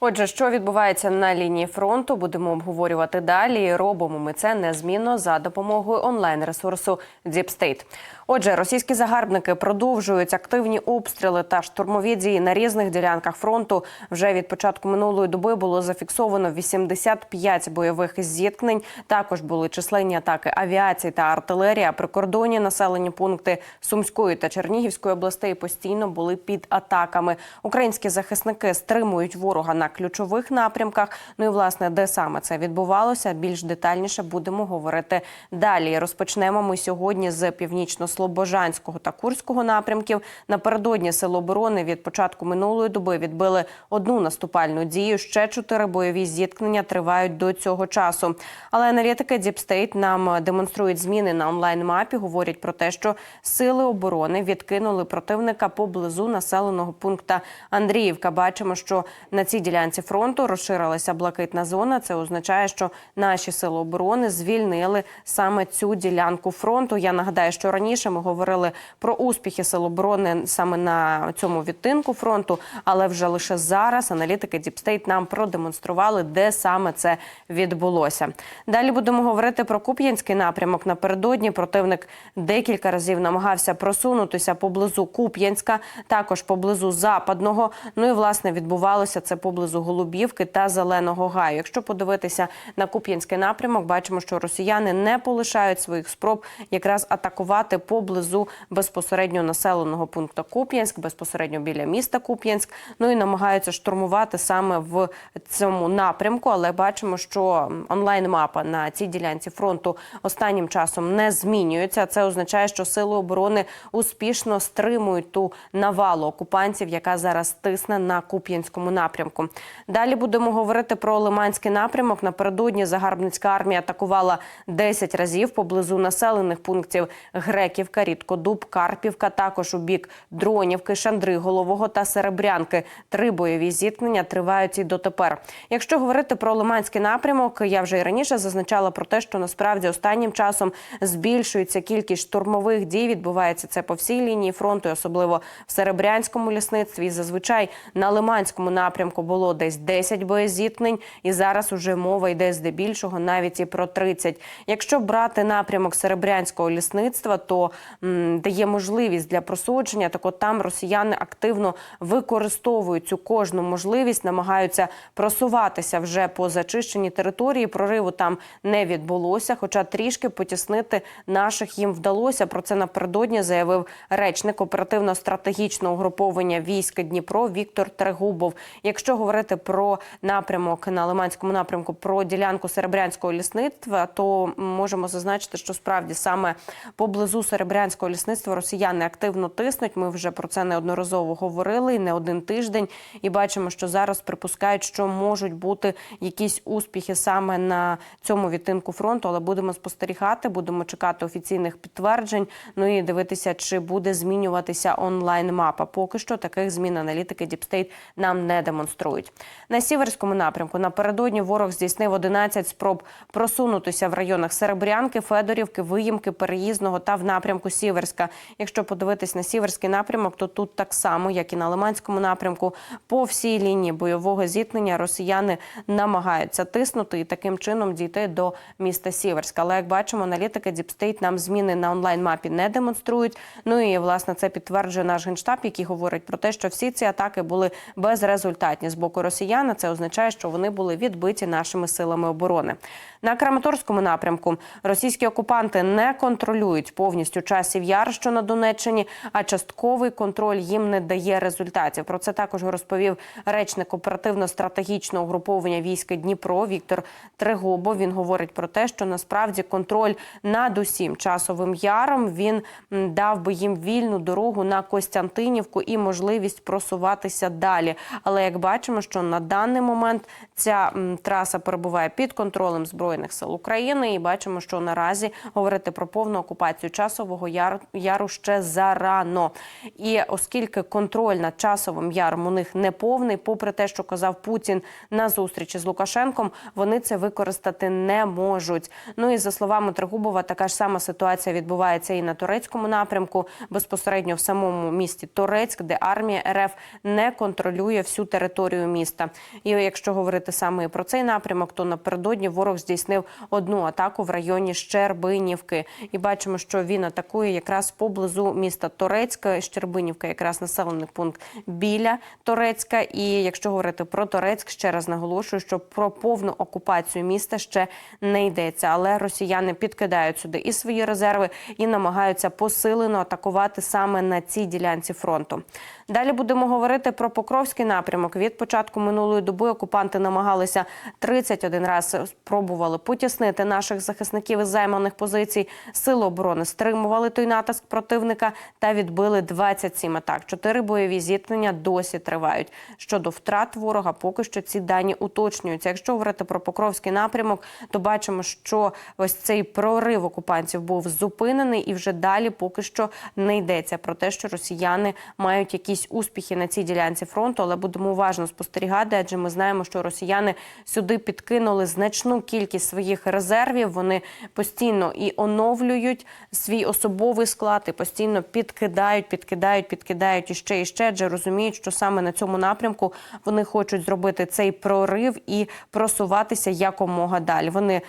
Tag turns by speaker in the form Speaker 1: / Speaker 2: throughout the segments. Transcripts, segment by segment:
Speaker 1: Отже, що відбувається на лінії фронту, будемо обговорювати далі. Робимо ми це незмінно за допомогою онлайн-ресурсу Deep Отже, російські загарбники продовжують активні обстріли та штурмові дії на різних ділянках фронту. Вже від початку минулої доби було зафіксовано 85 бойових зіткнень. Також були численні атаки авіації та артилерія. Прикордонні населені пункти Сумської та Чернігівської областей постійно були під атаками. Українські захисники стримують ворога на ключових напрямках. Ну і власне, де саме це відбувалося, більш детальніше будемо говорити далі. Розпочнемо ми сьогодні з північно-слобожанського та курського напрямків. Напередодні сил оборони від початку минулої доби відбили одну наступальну дію. Ще чотири бойові зіткнення тривають до цього часу. Але аналітики Діпстейт нам демонструють зміни на онлайн-мапі. Говорять про те, що сили оборони відкинули противника поблизу населеного пункту Андріївка. Бачимо, що на цій ділянці фронту розширилася блакитна зона. Це означає, що наші сили оборони звільнили саме цю ділянку фронту. Я нагадаю, що раніше ми говорили про успіхи сил оборони саме на цьому відтинку фронту, але вже лише зараз аналітики Діпстейт нам продемонстрували, де саме це відбулося. Далі будемо говорити про Куп'янський напрямок. Напередодні противник декілька разів намагався просунутися поблизу Куп'янська, також поблизу западного. Ну і власне відбувалося це поблизу Голубівки та Зеленого Гаю. Якщо подивитися на Куп'янський напрямок, бачимо, що росіяни не полишають своїх спроб якраз атакувати поблизу безпосередньо населеного пункту Куп'янськ, безпосередньо біля міста Куп'янськ. Ну і намагаються штурмувати саме в цьому напрямку. Але бачимо, що онлайн-мапа на цій ділянці фронту останнім часом не змінюється. Це означає, що сили оборони успішно стримують ту навалу окупантів, яка зараз тисне на Куп'янському напрямку. Далі будемо говорити про Лиманський напрямок. Напередодні загарбницька армія атакувала 10 разів поблизу населених пунктів Греківка, Рідкодуб, Карпівка. Також у бік Дронівки, Шандри, Голового та Серебрянки. Три бойові зіткнення тривають і дотепер. Якщо говорити про Лиманський напрямок, я вже і раніше зазначала про те, що насправді останнім часом збільшується кількість штурмових дій. Відбувається це по всій лінії фронту, особливо в Серебрянському лісництві. І зазвичай на Лиманському напрямку було десь 10 боєзіткнень, і зараз уже мова йде здебільшого навіть і про 30. Якщо брати напрямок Серебрянського лісництва, то м, дає можливість для просудження. Так от там росіяни активно використовують цю кожну можливість, намагаються просуватися вже по зачищеній території. Прориву там не відбулося, хоча трішки потіснити наших їм вдалося. Про це напередодні заявив речник оперативно-стратегічного угруповання війська Дніпро Віктор Трегубов. Якщо говорити про напрямок на Лиманському напрямку, про ділянку Серебрянського лісництва, то можемо зазначити, що справді саме поблизу Серебрянського лісництва росіяни активно тиснуть. Ми вже про це неодноразово говорили і не один тиждень. І бачимо, що зараз припускають, що можуть бути якісь успіхи саме на цьому відтинку фронту, але будемо спостерігати, будемо чекати офіційних підтверджень. Ну і дивитися, чи буде змінюватися онлайн-мапа. Поки що таких змін аналітики Діпстейт нам не демонструють. На сіверському напрямку напередодні ворог здійснив 11 спроб просунутися в районах Серебрянки, Федорівки, Виїмки, Переїзного та в напрямку Сіверська. Якщо подивитись на сіверський напрямок, то тут так само, як і на Лиманському напрямку, по всій лінії бойового зіткнення росіяни намагаються тиснути і таким чином дійти до міста Сіверська. Але як бачимо, аналітики Діпстейт нам зміни на онлайн-мапі не демонструють. Ну і власне це підтверджує наш генштаб, який говорить про те, що всі ці атаки були безрезультатні з боку росіян. Це означає, що вони були відбиті нашими силами оборони. На Краматорському напрямку російські окупанти не контролюють повністю часів яр, що на Донеччині, а частковий контроль їм не дає результатів. Про це також розповів речник оперативно-стратегічного угруповання війська Дніпро Віктор Трегубо. Він говорить про те, що насправді контроль над усім часовим яром він дав би їм вільну дорогу на Костянтинівку і можливість просуватися далі. Але як бачимо, що на даний момент ця траса перебуває під контролем збройних сил України, і бачимо, що наразі говорити про повну окупацію часового яру, ще зарано. І оскільки контроль над часовим яром у них не повний, попри те, що казав Путін на зустрічі з Лукашенком, вони це використати не можуть. Ну і за словами Трегубова, така ж сама ситуація відбувається і на турецькому напрямку, безпосередньо в самому місті Торецьк, де армія РФ не контролює всю територію частиною міста. І якщо говорити саме про цей напрямок, то напередодні ворог здійснив одну атаку в районі Щербинівки. І бачимо, що він атакує якраз поблизу міста Торецька. Щербинівка, якраз населений пункт біля Торецька. І якщо говорити про Торецьк, ще раз наголошую, що про повну окупацію міста ще не йдеться. Але росіяни підкидають сюди і свої резерви, і намагаються посилено атакувати саме на цій ділянці фронту. Далі будемо говорити про Покровський напрямок. Від початку минулої доби окупанти намагалися 31 раз спробували потіснити наших захисників із займаних позицій. Сили оборони стримували той натиск противника та відбили 27 атак. Чотири бойові зіткнення досі тривають. Щодо втрат ворога, поки що ці дані уточнюються. Якщо говорити про Покровський напрямок, то бачимо, що ось цей прорив окупантів був зупинений, і вже далі поки що не йдеться про те, що росіяни мають якісь успіхи на цій ділянці фронту, але будемо уважно спостерігати, адже ми знаємо, що росіяни сюди підкинули значну кількість своїх резервів. Вони постійно і оновлюють свій особовий склад, і постійно підкидають, підкидають, підкидають іще і ще, адже розуміють, що саме на цьому напрямку вони хочуть зробити цей прорив і просуватися якомога далі. Вони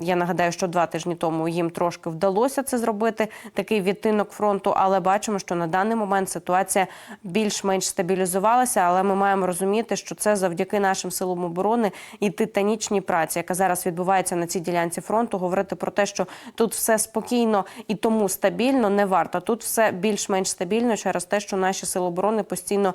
Speaker 1: я нагадаю, що два тижні тому їм трошки вдалося це зробити, такий відтинок фронту, але бачимо, що на даний момент ситуація більш-менш стабілізувалася. Але ми маємо розуміти, що це завдяки нашим силам оборони і титанічній праці, яка зараз відбувається на цій ділянці фронту. Говорити про те, що тут все спокійно і тому стабільно не варто. Тут все більш-менш стабільно через те, що наші сили оборони постійно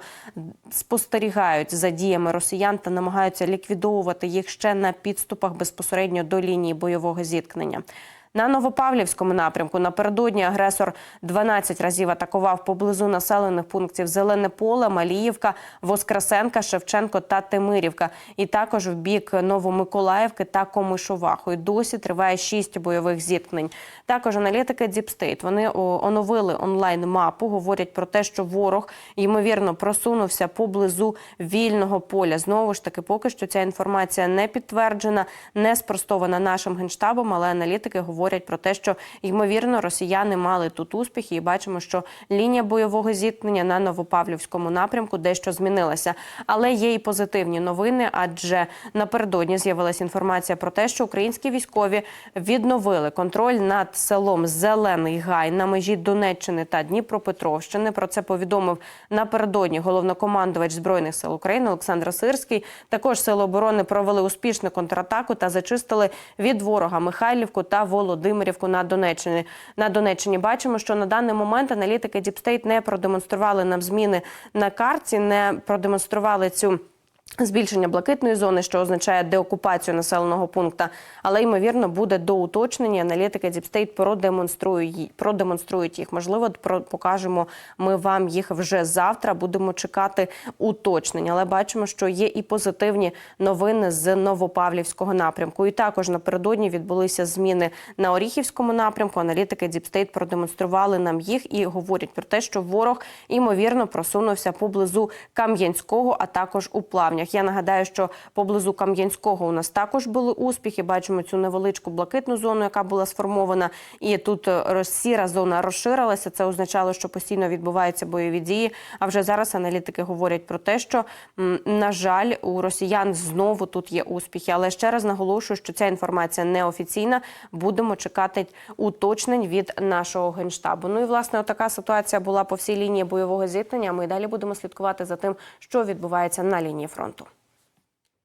Speaker 1: спостерігають за діями росіян та намагаються ліквідовувати їх ще на підступах безпосередньо до лінії бойового зіткнення. На Новопавлівському напрямку напередодні агресор 12 разів атакував поблизу населених пунктів Зелене Поле, Маліївка, Воскресенка, Шевченко та Тимирівка. І також в бік Новомиколаївки та Комишуваху. І досі триває шість бойових зіткнень. Також аналітики State, вони оновили онлайн-мапу. Говорять про те, що ворог ймовірно просунувся поблизу вільного поля. Знову ж таки, поки що ця інформація не підтверджена, не спростована нашим генштабом, але аналітики говорять про те, що ймовірно росіяни мали тут успіхи, і бачимо, що лінія бойового зіткнення на Новопавлівському напрямку дещо змінилася. Але є і позитивні новини, адже напередодні з'явилася інформація про те, що українські військові відновили контроль над селом Зелений Гай на межі Донеччини та Дніпропетровщини. Про це повідомив напередодні головнокомандувач збройних сил України Олександр Сирський. Також сили оборони провели успішну контратаку та зачистили від ворога Михайлівку та Володимирівку на Донеччині. На Донеччині бачимо, що на даний момент аналітики Діпстейт не продемонстрували нам зміни на карті, не продемонстрували цю. Збільшення блакитної зони, що означає деокупацію населеного пункту, але ймовірно буде до уточнення. Аналітики State продемонструють, продемонструють їх. Можливо, покажемо ми вам їх вже завтра. Будемо чекати уточнення. Але бачимо, що є і позитивні новини з Новопавлівського напрямку. І також напередодні відбулися зміни на Оріхівському напрямку. Аналітики State продемонстрували нам їх і говорять про те, що ворог ймовірно просунувся поблизу Кам'янського, а також у плавнях. Я нагадаю, що поблизу Кам'янського у нас також були успіхи. Бачимо цю невеличку блакитну зону, яка була сформована, і тут е, сіра зона розширилася. Це означало, що постійно відбуваються бойові дії. А вже зараз аналітики говорять про те, що на жаль, у росіян знову тут є успіхи. Але ще раз наголошую, що ця інформація неофіційна. Будемо чекати уточнень від нашого генштабу. Ну і власне така ситуація була по всій лінії бойового зіткнення. Ми далі будемо слідкувати за тим, що відбувається на лінії фронту. Toronto.